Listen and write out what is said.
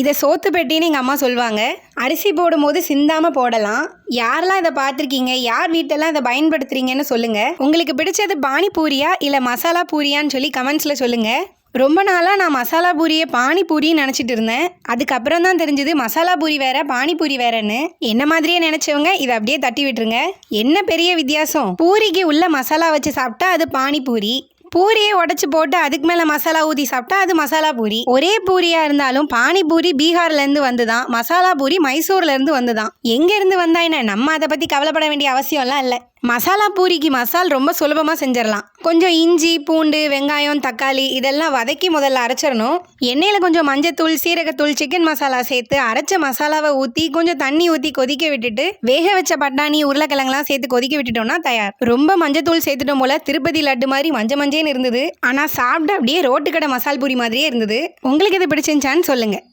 இதை சோத்து பெட்டின்னு எங்கள் அம்மா சொல்லுவாங்க அரிசி போடும்போது சிந்தாமல் போடலாம். யாரெல்லாம் இதை பார்த்துருக்கீங்க? யார் வீட்டெல்லாம் இதை பயன்படுத்துறீங்கன்னு சொல்லுங்கள் உங்களுக்கு பிடிச்சது பானிபூரியா இல்லை மசாலா பூரியான்னு சொல்லி கமெண்ட்ஸில் சொல்லுங்கள் ரொம்ப நாளாக நான் மசாலா பூரியை பானிபூரின்னு நினச்சிட்டு இருந்தேன். அதுக்கப்புறம் தான் தெரிஞ்சது மசாலா பூரி வேற பானிபூரி வேறன்னு. என்ன மாதிரியே நினச்சவங்க இதை அப்படியே தட்டி விட்டுருங்க. என்ன பெரிய வித்தியாசம்? பூரிக்கு உள்ள மசாலா வச்சு சாப்பிட்டா அது பானிபூரி. பூரியை உடச்சி போட்டு அதுக்கு மேலே மசாலா ஊற்றி சாப்பிட்டா அது மசாலா பூரி. ஒரே பூரியாக இருந்தாலும் பானிபூரி பீகார்லேருந்து வந்து தான் மசாலா பூரி மைசூர்லேருந்து வந்து தான் எங்கேருந்து வந்தா என்ன? நம்ம அதை பற்றி கவலைப்பட வேண்டிய அவசியம்லாம் இல்லை. மசாலா பூரிக்கு மசால் ரொம்ப சுலபமாக செஞ்சிடலாம் கொஞ்சம் இஞ்சி பூண்டு வெங்காயம் தக்காளி இதெல்லாம் வதக்கி முதல்ல அரைச்சிடணும் எண்ணெயில் கொஞ்சம் மஞ்சத்தூள் சீரகத்தூள் சிக்கன் மசாலா சேர்த்து அரைச்ச மசாலாவை ஊற்றி கொஞ்சம் தண்ணி ஊற்றி கொதிக்க விட்டுட்டு வேக வச்ச பட்டாணி உருளைக்கிழங்குலாம் சேர்த்து கொதிக்க விட்டுட்டோம்னா தயார். ரொம்ப மஞ்சத்தூள் சேர்த்துட்டோம் போல திருப்பதி லட்டு மாதிரி மஞ்ச மஞ்சேன்னு இருந்தது. ஆனால் சாப்பிட அப்படியே ரோட்டு கடை மசால் பூரி மாதிரியே இருந்தது. உங்களுக்கு இது பிடிச்சிருந்துச்சான்னு சொல்லுங்கள்